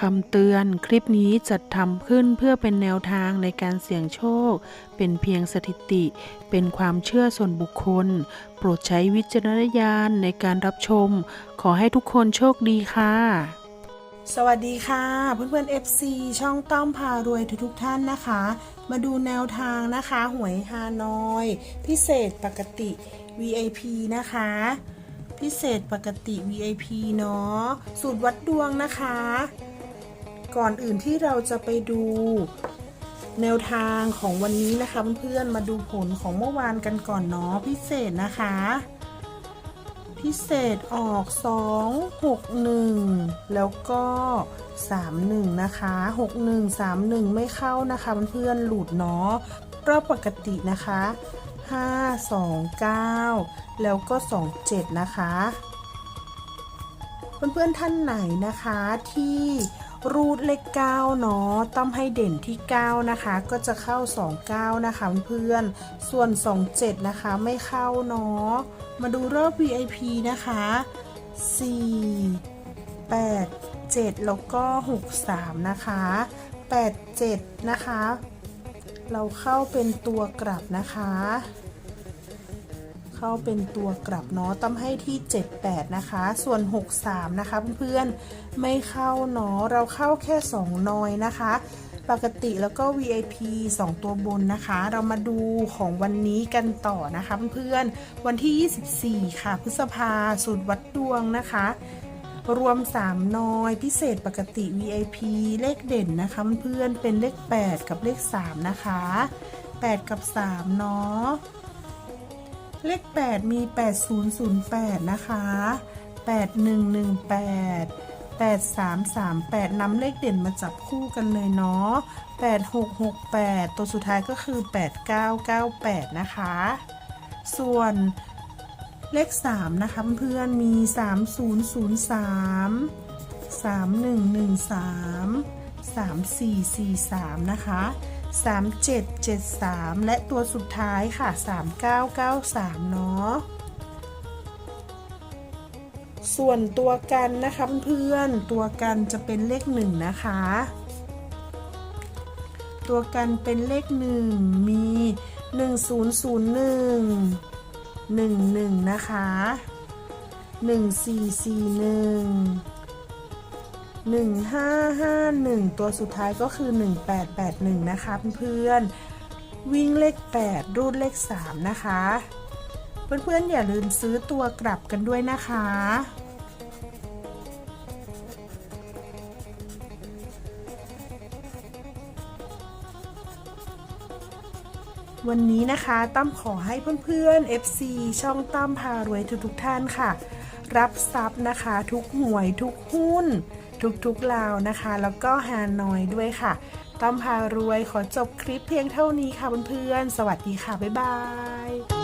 คำเตือนคลิปนี้จัดทำขึ้นเพื่อเป็นแนวทางในการเสี่ยงโชค เป็นเพียงสถิติ เป็นความเชื่อส่วนบุคคล โปรดใช้วิจารณญาณในการรับชม ขอให้ทุกคนโชคดีค่ะ สวัสดีค่ะ เพื่อนๆ FC ช่องต้อมพารวยทุกๆท่านนะคะ มาดูแนวทางนะคะ หวยฮานอย พิเศษปกติ VIP นะคะพิเศษปกติ VIP เนาะ สูตรวัดดวงนะคะ ก่อนอื่นที่เราจะไปดูแนวทางของวันนี้นะคะเพื่อนๆมาดูผลของเมื่อวานกันก่อนเนาะพิเศษนะคะ พิเศษออก 2 6 1 แล้วก็ 3 1 นะคะ 6 1 3 1 ไม่เข้านะคะเพื่อนๆหลุดเนาะรอบปกตินะคะ 5 2 9 แล้วก็ 2 7 นะคะ เพื่อนๆท่านไหนนะคะที่ รูดเลข9เนาะต้องให้เด่นที่ 9 นะคะ ก็จะเข้า 29 นะคะเพื่อนส่วน 27 นะคะไม่เข้าเนาะมาดูรอบ VIP นะคะ 4 8 7 แล้วก็ 63 นะคะ 8 7 นะคะ เราเข้าเป็นตัวกลับนะคะ เข้าเป็นตัวกลับเนาะต้องให้ที่ 78 นะคะ ส่วน 63 นะคะเพื่อนๆไม่เข้าเนาะเราเข้าแค่ 2 นอยนะคะ ปกติแล้วก็ VIP 2 ตัวบนนะคะ เรามาดูของวันนี้กันต่อนะคะเพื่อนๆวันที่ 24 ค่ะ พฤษภาสูตรวัดดวงนะคะรวม 3 นอยพิเศษปกติ VIP เลขเด่นนะคะเพื่อนๆเป็นเลข 8 กับเลข 3 นะคะ 8 กับ 3 เนาะ เลข 8 มี 8008 นะคะ 8118 8338นำเลขเด่นมาจับคู่กันเลยเนาะ8668 ตัวสุดท้ายก็คือ 8998 นะคะ ส่วนเลข 3 นะคะเพื่อนมี 3003 3113 3443 นะคะ 3773 และตัวสุดท้ายค่ะ 3993 เนาะ ส่วนตัวกันนะคะเพื่อนตัวกันจะเป็นเลขหนึ่งนะคะ ตัวกันเป็นเลขหนึ่งมี 1001 11 นะคะ 1441 1551 ตัวสุดท้ายก็คือ 1881 นะคะเพื่อนๆ วิ่งเลข 8 รูดเลข 3 นะคะ เพื่อนๆ อย่าลืมซื้อตัวกลับกันด้วยนะคะ วันนี้นะคะตั้มขอให้เพื่อนๆ FC ช่องตั้มพารวยทุกๆท่านค่ะ รับทรัพย์นะคะ ทุกหวยทุกหุ้น ทุกๆลาวนะคะ แล้วก็ฮานอยด้วยค่ะ ต้อมพารวยขอจบคลิปเพียงเท่านี้ค่ะเพื่อนๆ สวัสดีค่ะ บ๊ายบาย